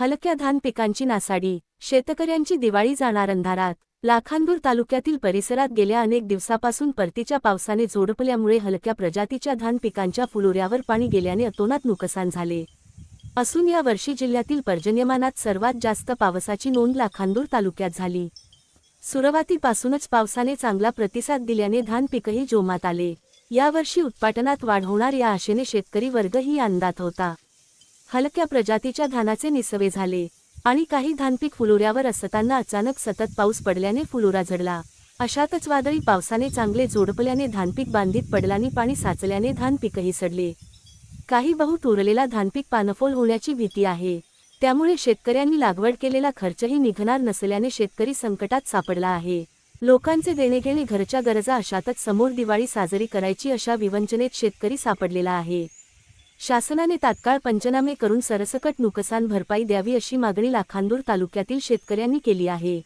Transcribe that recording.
हलक्या धान पिकांची नासाडी शेतकऱ्यांची दिवाळी जाणार अंधारात लाखांदूर तालुक्यातील परिसरात गेल्या अनेक दिवसापासून परतीच्या पावसाने जोडपल्यामुळे हलक्या प्रजातीच्या धान पिकांच्या फुलोऱ्यावर पाणी गेल्याने अतोनात नुकसान झाले. असून या वर्षी जिल्ह्यातील पर्जन्यमानात सर्वात जास्त पावसाची नोंद लाखांदूर तालुक्यात झाली. सुरुवातीपासूनच पावसाने चांगला प्रतिसाद दिल्याने धान पिकही जोमात आले. यावर्षी उत्पादनात वाढ होणार या आशेने शेतकरी वर्गही अंदात होता. हलक्या प्रजातीच्या धानाचे निसवे झाले आणि काही धानपीक फुलोऱ्यावर असताना अचानक सतत पाऊस पडल्याने फुलोरा झडला. अशातच वादळी पावसाने चांगले जोडपल्याने धानपीक बांधीत पडल्याने पाणी साचल्याने धानपीकही सडले. काही बहुत उरलेला धानपीक पानफोल होण्याची भीती आहे. त्यामुळे शेतकऱ्यांनी लागवड केलेला खर्चही निघणार नसल्याने शेतकरी संकटात सापडला आहे. लोकांचे देणेघेणे घरच्या गरजा अशातच समोर दिवाळी साजरी करायची अशा विवंचनेत शेतकरी सापडलेला आहे. शासनाने तात्काळ पंचनामे करून सरसकट नुकसान भरपाई द्यावी अशी मागणी लाखांदूर तालुक्यातील शेतकऱ्यांनी केली आहे.